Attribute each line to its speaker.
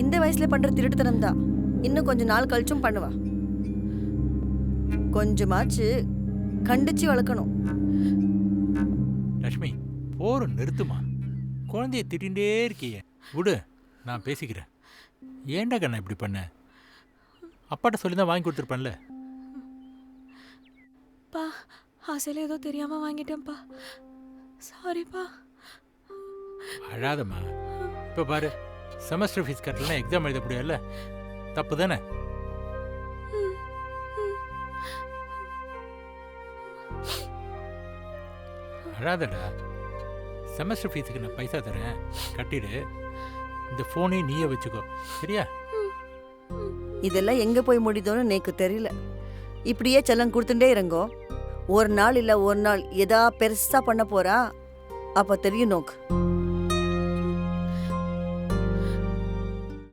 Speaker 1: இந்த வயசுல பண்ற திருட்டுத்தனம் தான். இன்னும் கொஞ்ச நாள் கழிச்சும் பண்ணுவா. கொஞ்சமாச்சு கண்டிச்சு வளர்க்கணும்.
Speaker 2: லக்ஷ்மி போரும் நிறுத்துமா? குழந்தைய திட்டிகிட்டே இருக்கியே. விடு நான் பேசிக்கிறேன். ஏன்டா கண்ணா இப்படி பண்ண? அப்பாட்ட சொல்லி தான் வாங்கி கொடுத்துருப்பேன்ல.
Speaker 3: பா ஆசையில் ஏதோ தெரியாம வாங்கிட்டேன்ப்பா. சாரிப்பா
Speaker 2: அழாதம்மா. இப்போ பாரு. செமஸ்டர் ஃபீஸ் கட்டலாம் எக்ஸாம் எழுத முடியாதுல்ல தப்பு தானே? அழாதடா செமஸ்டர் ஃபீஸுக்கு நான் பைசா தரேன். கட்டிடு. இந்த ஃபோனையும் நீயே வச்சுக்கோ. சரியா?
Speaker 1: இதெல்லாம் எங்கே போய் முடியுதோன்னு எனக்கு தெரியல. இப்படியே செல்லம் கொடுத்துட்டே இருங்கோ. ஒரு நாள் இல்லை ஒரு நாள். எதா பெருசாக பண்ண போகிறா அப்போ தெரியும் நோக்கு.